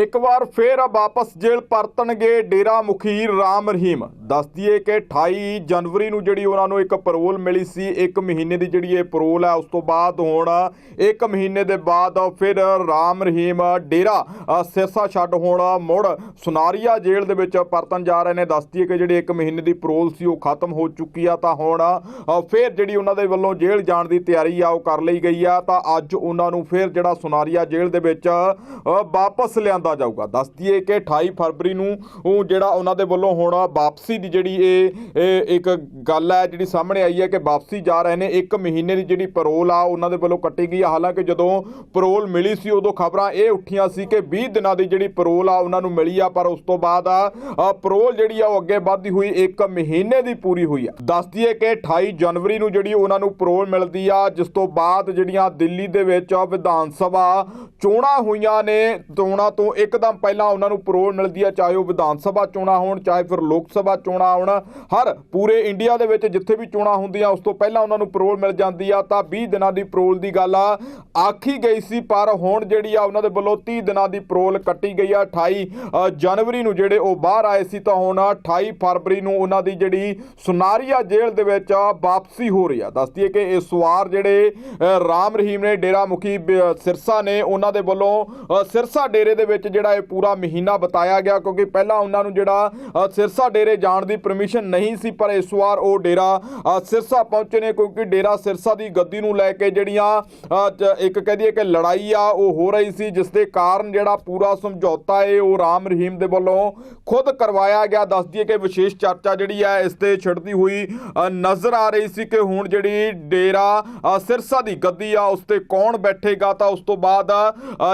ਇੱਕ ਵਾਰ ਫੇਰ ਵਾਪਸ ਜੇਲ੍ਹ ਪਰਤਣਗੇ ਡੇਰਾ ਮੁਖੀ ਰਾਮ ਰਹੀਮ। ਦੱਸ ਦਈਏ ਕਿ 28 ਜਨਵਰੀ ਨੂੰ ਜਿਹੜੀ ਉਹਨਾਂ ਨੂੰ ਇੱਕ ਪਰੋਲ ਮਿਲੀ ਸੀ, ਇੱਕ ਮਹੀਨੇ ਦੀ ਜਿਹੜੀ ਇਹ ਪਰੋਲ ਹੈ ਉਸ ਤੋਂ ਬਾਅਦ ਹੁਣ ਇੱਕ ਮਹੀਨੇ ਦੇ ਬਾਅਦ ਫਿਰ ਰਾਮ ਰਹੀਮ ਡੇਰਾ ਸਿਰਸਾ ਛੱਡ ਹੁਣ ਮੁੜ ਸੁਨਾਰੀਆ ਜੇਲ੍ਹ ਦੇ ਵਿੱਚ ਪਰਤਣ ਜਾ ਰਹੇ ਨੇ। ਦੱਸ ਦਈਏ ਕਿ ਜਿਹੜੀ ਇੱਕ ਮਹੀਨੇ ਦੀ ਪਰੋਲ ਸੀ, ਉਹ ਖਤਮ ਹੋ ਚੁੱਕੀ ਆ, ਤਾਂ ਹੁਣ ਫਿਰ ਜਿਹੜੀ ਉਹਨਾਂ ਦੇ ਵੱਲੋਂ ਜੇਲ੍ਹ ਜਾਣ ਦੀ ਤਿਆਰੀ ਆ, ਉਹ ਕਰ ਲਈ ਗਈ ਆ। ਤਾਂ ਅੱਜ ਉਹਨਾਂ ਨੂੰ ਫਿਰ ਜਿਹੜਾ ਸੁਨਾਰੀਆ ਜੇਲ੍ਹ ਦੇ ਵਿੱਚ ਵਾਪਸ ਲਿਆਂਦਾ ਜਾਊਗਾ। ਦੱਸ ਦਈਏ ਕਿ 28 ਫਰਵਰੀ ਨੂੰ, ਉਹ ਜਿਹੜਾ ਉਹਨਾਂ ਦੇ ਵੱਲੋਂ ਹੁਣ ਵਾਪਸੀ ਦੀ ਜਿਹੜੀ ਇਹ ਇੱਕ ਗੱਲ ਹੈ, ਜਿਹੜੀ ਸਾਹਮਣੇ ਆਈ ਹੈ ਕਿ ਵਾਪਸੀ ਜਾ ਰਹੇ ਨੇ, ਇੱਕ ਮਹੀਨੇ ਦੀ ਜਿਹੜੀ ਪਰੋਲ ਆ, ਉਹਨਾਂ ਦੇ ਵੱਲੋਂ ਕੱਟੀ ਗਈ ਆ ਹਾਲਾਂਕਿ ਜਦੋਂ ਪਰੋਲ ਮਿਲੀ ਸੀ, ਉਦੋਂ ਖਬਰਾਂ ਇਹ ਉੱਠੀਆਂ ਸੀ ਕਿ 20 ਦਿਨਾਂ ਦੀ ਜਿਹੜੀ ਪਰੋਲ ਆ, ਉਹਨਾਂ ਨੂੰ ਮਿਲੀ ਆ, ਪਰ ਉਸ ਤੋਂ ਬਾਅਦ ਆ ਪਰੋਲ ਜਿਹੜੀ ਆ, ਉਹ ਅੱਗੇ ਵੱਧਦੀ ਹੋਈ, ਇੱਕ ਮਹੀਨੇ ਦੀ ਪੂਰੀ ਹੋਈ ਆ। ਦੱਸ ਦਈਏ ਕਿ 28 ਜਨਵਰੀ ਨੂੰ ਜਿਹੜੀ ਉਹਨਾਂ ਨੂੰ ਪਰੋਲ ਮਿਲਦੀ ਆ, ਜਿਸ ਤੋਂ ਬਾਅਦ ਜਿਹੜੀਆਂ ਦਿੱਲੀ ਦੇ ਵਿੱਚ ਵਿਧਾਨ ਸਭਾ ਚੋਣਾਂ ਹੋਈਆਂ ਨੇ, ਚੋਣਾਂ ਤੋਂ ਇੱਕਦਮ ਪਹਿਲਾਂ ਉਹਨਾਂ ਨੂੰ ਪਰੋਲ ਮਿਲਦੀ ਹੈ ਚਾਹੇ ਉਹ ਵਿਧਾਨ ਸਭਾ ਚੋਣਾਂ ਹੋਣ, ਚਾਹੇ ਫਿਰ ਲੋਕ ਸਭਾ ਚੋਣਾਂ ਹੋਣ, ਹਰ ਪੂਰੇ ਇੰਡੀਆ ਦੇ ਵਿੱਚ ਜਿੱਥੇ ਵੀ ਚੋਣਾਂ ਹੁੰਦੀਆਂ, ਉਸ ਤੋਂ ਪਹਿਲਾਂ ਉਹਨਾਂ ਨੂੰ ਪਰੋਲ ਮਿਲ ਜਾਂਦੀ ਆ। ਤਾਂ 20 ਦਿਨਾਂ ਦੀ ਪਰੋਲ ਦੀ ਗੱਲ ਆ, ਆਖੀ ਗਈ ਸੀ, ਪਰ ਹੁਣ ਜਿਹੜੀ ਆ ਉਹਨਾਂ ਦੇ ਵੱਲੋਂ 30 ਦਿਨਾਂ ਦੀ ਪਰੋਲ ਕੱਟੀ ਗਈ ਆ 28 ਜਨਵਰੀ ਨੂੰ ਜਿਹੜੇ ਉਹ ਬਾਹਰ ਆਏ ਸੀ, ਤਾਂ ਹੁਣ 28 ਫਰਵਰੀ ਨੂੰ ਉਹਨਾਂ ਦੀ ਜਿਹੜੀ ਸੁਨਾਰੀਆ ਜੇਲ੍ਹ ਦੇ ਵਿੱਚ ਵਾਪਸੀ ਹੋ ਰਹੀ ਆ। ਦੱਸਦੀ ਹੈ ਕਿ ਇਸ ਵਾਰ ਜਿਹੜੇ ਰਾਮ ਰਹੀਮ ਨੇ ਡੇਰਾ ਮੁਖੀ ਸਿਰਸਾ ਨੇ ਉਹਨਾਂ ਦੇ ਵੱਲੋਂ ਸਿਰਸਾ ਡੇਰੇ ਦੇ ਵਿੱਚ ਜਿਹੜਾ ਇਹ ਪੂਰਾ ਮਹੀਨਾ ਬਤਾਇਆ ਗਿਆ, ਕਿਉਂਕਿ ਪਹਿਲਾਂ ਉਹਨਾਂ ਨੂੰ ਜਿਹੜਾ ਸਿਰਸਾ ਡੇਰੇ ਜਾਣ ਦੀ ਪਰਮਿਸ਼ਨ ਨਹੀਂ ਸੀ, ਪਰ ਇਸ ਵਾਰ ਉਹ ਡੇਰਾ ਸਿਰਸਾ ਪਹੁੰਚੇ ਨੇ, ਕਿਉਂਕਿ ਡੇਰਾ ਸਿਰਸਾ ਦੀ ਗੱਦੀ ਨੂੰ ਲੈ ਕੇ ਜਿਹੜੀਆਂ ਇੱਕ ਕਹਦੀਏ ਕਿ ਲੜਾਈ ਆ, ਉਹ ਹੋ ਰਹੀ ਸੀ, ਜਿਸ ਦੇ ਕਾਰਨ ਜਿਹੜਾ ਪੂਰਾ ਸਮਝੌਤਾ ਹੈ ਉਹ ਰਾਮ ਰਹੀਮ ਦੇ ਵੱਲੋਂ ਖੁਦ ਕਰਵਾਇਆ ਗਿਆ। ਦੱਸ ਦਈਏ ਕਿ ਵਿਸ਼ੇਸ਼ ਚਰਚਾ ਜਿਹੜੀ ਹੈ ਇਸ ਤੇ ਛਿੜਦੀ ਹੋਈ ਨਜ਼ਰ ਆ ਰਹੀ ਸੀ ਕਿ ਹੁਣ ਜਿਹੜੀ ਡੇਰਾ ਸਿਰਸਾ ਦੀ ਗੱਦੀ ਆ, ਉਸ ਤੇ ਕੌਣ ਬੈਠੇਗਾ, ਤਾਂ ਉਸ ਤੋਂ ਬਾਅਦ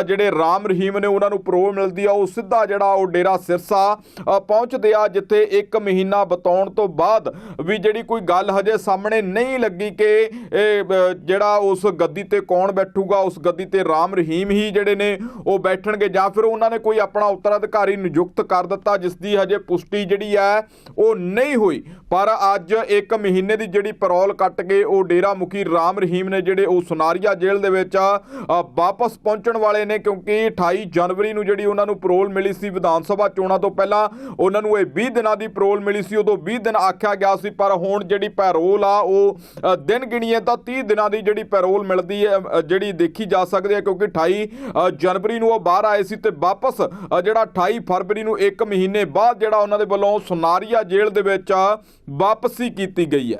ਜਿਹੜੇ ਰਾਮ ਰਹੀਮ ਨੇ, ਉਹਨਾਂ ਨੂੰ ਪਰੋ ਮਿਲਦੀ ਆ, ਉਹ ਸਿੱਧਾ ਜਿਹੜਾ ਉਹ ਡੇਰਾ ਸਿਰਸਾ ਪਹੁੰਚਦੇ ਆ, ਜਿੱਥੇ ਇੱਕ ਮਹੀਨਾ ਬਤਾਉਣ ਤੋਂ ਬਾਅਦ ਵੀ ਜਿਹੜੀ ਕੋਈ ਗੱਲ ਹਜੇ ਸਾਹਮਣੇ ਨਹੀਂ ਲੱਗੀ ਕਿ ਜਿਹੜਾ ਉਸ ਗੱਦੀ ਤੇ ਕੌਣ ਬੈਠੂਗਾ, ਉਸ ਗੱਦੀ ਤੇ ਰਾਮ ਰਹੀਮ ਹੀ ਜਿਹੜੇ ਨੇ ਉਹ ਬੈਠਣਗੇ, ਜਾਂ ਫਿਰ ਉਹਨਾਂ ਨੇ ਕੋਈ ਆਪਣਾ ਉੱਤਰਾਧਿਕਾਰੀ ਨਿਯੁਕਤ ਕਰ ਦਿੱਤਾ ਜਿਸ ਦੀ ਹਜੇ ਪੁਸ਼ਟੀ ਜਿਹੜੀ ਹੈ ਉਹ ਨਹੀਂ ਹੋਈ। ਪਰ ਅੱਜ ਇੱਕ ਮਹੀਨੇ ਦੀ ਜਿਹੜੀ ਪੈਰੋਲ ਕੱਟ ਕੇ ਉਹ ਡੇਰਾ ਮੁਖੀ ਰਾਮ ਰਹੀਮ ਨੇ ਜਿਹੜੇ ਉਹ ਸੁਨਾਰੀਆ ਜੇਲ੍ਹ ਦੇ ਵਿੱਚ ਵਾਪਸ ਪਹੁੰਚਣ ਵਾਲੇ ਨੇ, ਕਿਉਂਕਿ 28 ਜਨਵਰੀ ਨੂੰ ਜਿਹੜੀ ਉਹਨਾਂ ਨੂੰ ਪੈਰੋਲ ਮਿਲੀ ਸੀ ਵਿਧਾਨ ਸਭਾ ਚੋਣਾਂ ਤੋਂ ਪਹਿਲਾਂ ਉਹਨਾਂ ਨੂੰ ਇਹ 20 ਦਿਨਾਂ ਦੀ ਪੈਰੋਲ ਮਿਲੀ ਸੀ ਉਦੋਂ 20 ਦਿਨ ਆਖਿਆ ਗਿਆ ਸੀ ਪਰ ਹੁਣ ਜਿਹੜੀ ਪੈਰੋਲ ਆ ਉਹ ਅ, ਦਿਨ ਗਿਣੀਏ ਤਾਂ 30 ਦਿਨਾਂ ਦੀ ਜਿਹੜੀ ਪੈਰੋਲ ਮਿਲਦੀ ਹੈ ਜਿਹੜੀ ਦੇਖੀ ਜਾ ਸਕਦੀ ਹੈ ਕਿਉਂਕਿ 28 ਜਨਵਰੀ ਨੂੰ ਉਹ ਬਾਹਰ ਆਏ ਸੀ ਤੇ ਵਾਪਸ ਜਿਹੜਾ 28 ਫਰਵਰੀ ਨੂੰ ਇੱਕ ਮਹੀਨੇ ਬਾਅਦ ਜਿਹੜਾ ਉਹਨਾਂ ਦੇ ਵੱਲੋਂ ਸੁਨਾਰੀਆ ਜੇਲ੍ਹ ਦੇ ਵਿੱਚ ਵਾਪਸੀ ਕੀਤੀ ਗਈ ਹੈ।